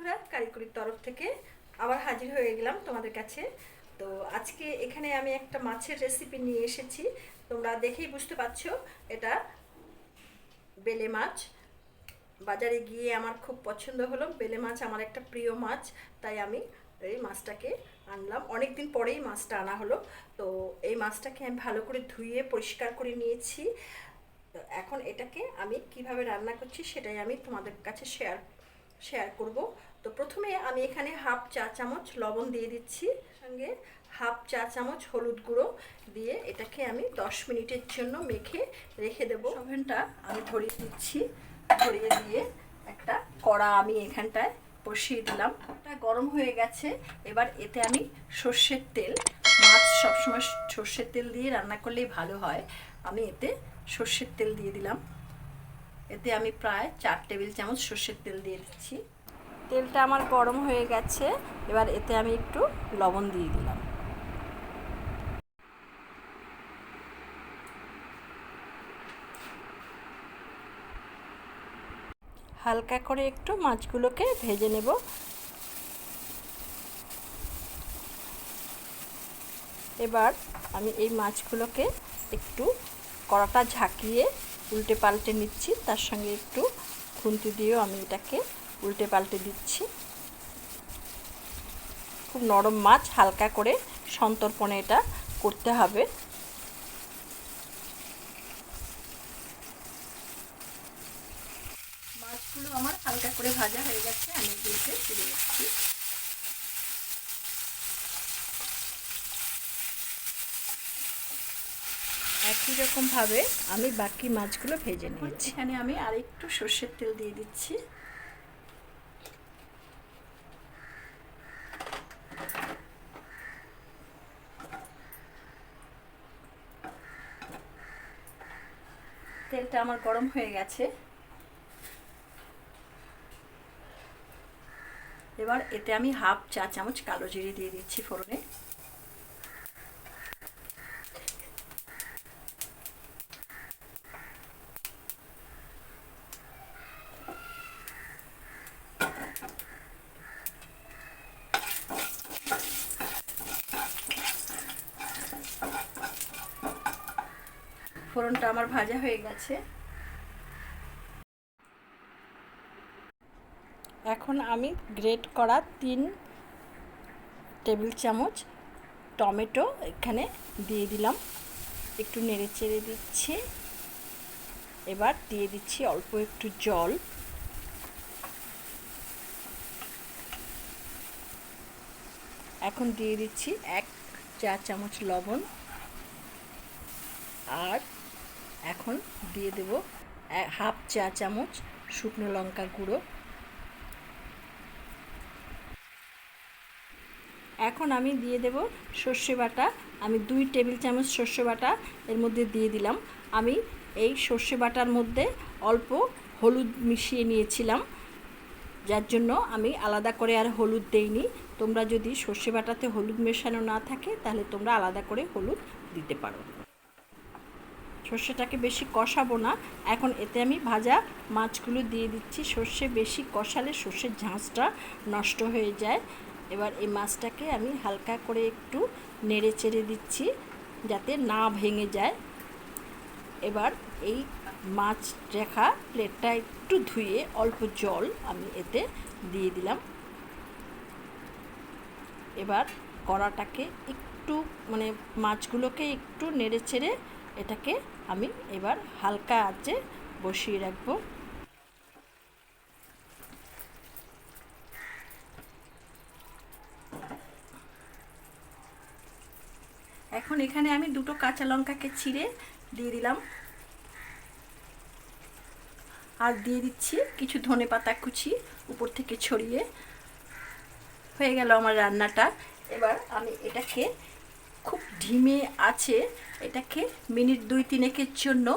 বন্ধুরা, কারিগরির তরফ থেকে আবার হাজির হয়ে গেলাম তোমাদের কাছে। তো আজকে এখানে আমি একটা মাছের রেসিপি নিয়ে এসেছি। তোমরা দেখেই বুঝতে পারছ, এটা বেলে মাছ। বাজারে গিয়ে আমার খুব পছন্দ হলো। বেলে মাছ আমার একটা প্রিয় মাছ, তাই আমি এই মাছটাকে আনলাম। অনেক দিন পরেই মাছটা আনা হলো। তো এই মাছটাকে আমি ভালো করে ধুয়ে পরিষ্কার করে নিয়েছি। তো এখন এটাকে আমি কীভাবে রান্না করছি সেটাই আমি তোমাদের কাছে শেয়ার শেয়ার করব। তো প্রথমে আমি এখানে হাফ চা চামচ লবণ দিয়ে দিচ্ছি, সঙ্গে হাফ চা চামচ হলুদ গুঁড়ো দিয়ে এটাকে আমি দশ মিনিটের জন্য মেখে রেখে দেবো। ওভেনটা আমি ধরিয়ে দিচ্ছি, ধরিয়ে দিয়ে একটা কড়া আমি এখানটায় বসিয়ে দিলাম। এটা গরম হয়ে গেছে, এবার এতে আমি সর্ষের তেল। মাছ সবসময় সর্ষের তেল দিয়ে রান্না করলেই ভালো হয়। আমি এতে সর্ষের তেল দিয়ে দিলাম। এতে আমি প্রায় চার টেবিল চামচ সর্ষের তেল দিয়ে দিচ্ছি। তেলটা আমার গরম হয়ে গেছে, এবার এতে আমি একটু লবণ দিয়ে দিলাম। হালকা করে একটু মাছগুলোকে ভেজে নেব। এবার আমি এই মাছগুলোকে একটু কড়াটা ঝাঁকিয়ে উল্টে পাল্টে নিচ্ছি, তার সঙ্গে একটু খুন্তি দিয়েও আমি এটাকে উল্টে পাল্টে দিচ্ছি। খুব নরম মাছ, হালকা করে সন্তর্পণে এটা করতে হবে। মাছগুলো আমার হালকা করে ভাজা হয়ে গেছে, আমি এগুলোকে তুলে নিচ্ছি। একই রকমভাবে আমি বাকি মাছগুলো ভেজে নিয়েছি। এখানে আমি আরেকটু সর্ষের তেল দিয়ে দিচ্ছি। তেলটা আমার গরম হয়ে গেছে। এবার এতে আমি হাফ চা চামচ কালো জিরে দিয়ে দিচ্ছি ফোড়নে। ফোড়নটা আমার ভাজা হয়ে গেছে। এখন আমি গ্রেট করা তিন টেবিল চামচ টমেটো এখানে দিয়ে দিলাম। একটু নেড়ে চেড়ে দিচ্ছি। এবার দিয়ে দিচ্ছি অল্প একটু জল। এখন দিয়ে দিচ্ছি এক চা চামচ লবণ। আর এখন দিয়ে দেব হাফ চা চামচ শুকনো লঙ্কা গুঁড়ো। এখন আমি দিয়ে দেব সর্ষে বাটা। আমি দুই টেবিল চামচ সর্ষে বাটা এর মধ্যে দিয়ে দিলাম। আমি এই সর্ষে বাটার মধ্যে অল্প হলুদ মিশিয়ে নিয়েছিলাম। যার জন্য আমি আলাদা করে আর হলুদ দেইনি। তোমরা যদি সর্ষে বাটাতে হলুদ মেশানো না থাকে, তাহলে তোমরা আলাদা করে হলুদ দিতে পারো। সর্ষেটাকে বেশি কষাবো না। এখন এতে আমি ভাজা মাছগুলো দিয়ে দিচ্ছি। সর্ষে বেশি কষালে সর্ষের ঝাঁঝটা নষ্ট হয়ে যায়। এবার এই মাছটাকে আমি হালকা করে একটু নেড়ে চেড়ে দিচ্ছি যাতে না ভেঙে যায়। এবার এই মাছ রেখা প্লেটটা একটু ধুয়ে অল্প জল আমি এতে দিয়ে দিলাম। এবার কড়াটাকে একটু মানে মাছগুলোকে একটু নেড়ে চেড়ে এটাকে আমি এবার হালকা আঁচে বসিয়ে রাখব। এখন এখানে আমি দুটো কাঁচা লঙ্কাকে ছিঁড়ে দিয়ে দিলাম। আর দিয়ে দিচ্ছি কিছু ধনে পাতা কুচি উপর থেকে ছড়িয়ে। হয়ে গেল আমার রান্নাটা। এবার আমি এটাকে খুব ঢিমে আছে এটাকে মিনিট দুই তিনেকের জন্য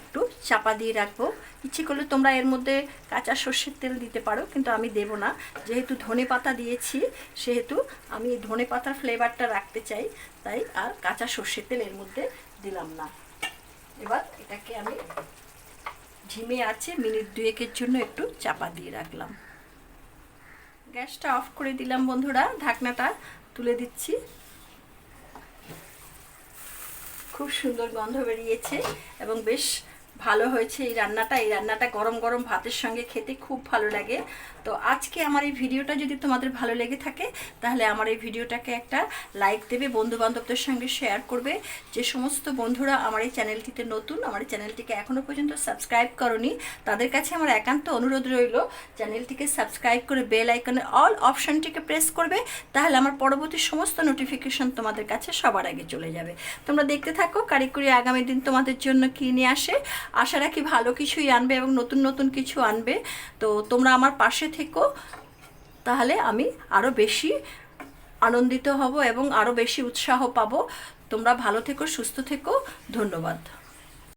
একটু চাপা দিয়ে রাখব। ইচ্ছে করলে তোমরা এর মধ্যে কাঁচা সর্ষের তেল দিতে পারো, কিন্তু আমি দেব না। যেহেতু ধনে পাতা দিয়েছি, সেহেতু আমি ধনে পাতার ফ্লেভারটা রাখতে চাই, তাই আর কাঁচা সর্ষের তেল এর মধ্যে দিলাম না। এবার এটাকে আমি ঝিমে আছে, মিনিট দুয়েকের জন্য একটু চাপা দিয়ে রাখলাম। গ্যাসটা অফ করে দিলাম বন্ধুরা, ঢাকনাটা তুলে দিচ্ছি। খুব সুন্দর গন্ধ বেরিয়েছে এবং বেশ ভালো হয়েছে এই রান্নাটা এই রান্নাটা গরম গরম ভাতের সঙ্গে খেতে খুব ভালো লাগে। তো আজকে আমার এই ভিডিওটা যদি তোমাদের ভালো লেগে থাকে, তাহলে আমার এই ভিডিওটাকে একটা লাইক দেবে বন্ধু বান্ধবদের সঙ্গে শেয়ার করবে। যে সমস্ত বন্ধুরা আমার এই চ্যানেলটিতে নতুন, আমার এই চ্যানেলটিকে এখনও পর্যন্ত সাবস্ক্রাইব করনি, তাদের কাছে আমার একান্ত অনুরোধ রইল চ্যানেলটিকে সাবস্ক্রাইব করে বেল আইকনের অল অপশানটিকে প্রেস করবে, তাহলে আমার পরবর্তী সমস্ত নোটিফিকেশন তোমাদের কাছে সবার আগে চলে যাবে। তোমরা দেখতে থাকো কারিগরি আগামী দিন তোমাদের জন্য কী নিয়ে আসে। আশা রাখি ভালো কিছুই আনবে এবং নতুন নতুন কিছু আনবে। তো তোমরা আমার পাশে থেকো, তাহলে আমি আরও বেশি আনন্দিত হব এবং আরও বেশি উৎসাহ পাবো। তোমরা ভালো থেকো, সুস্থ থেকো। ধন্যবাদ।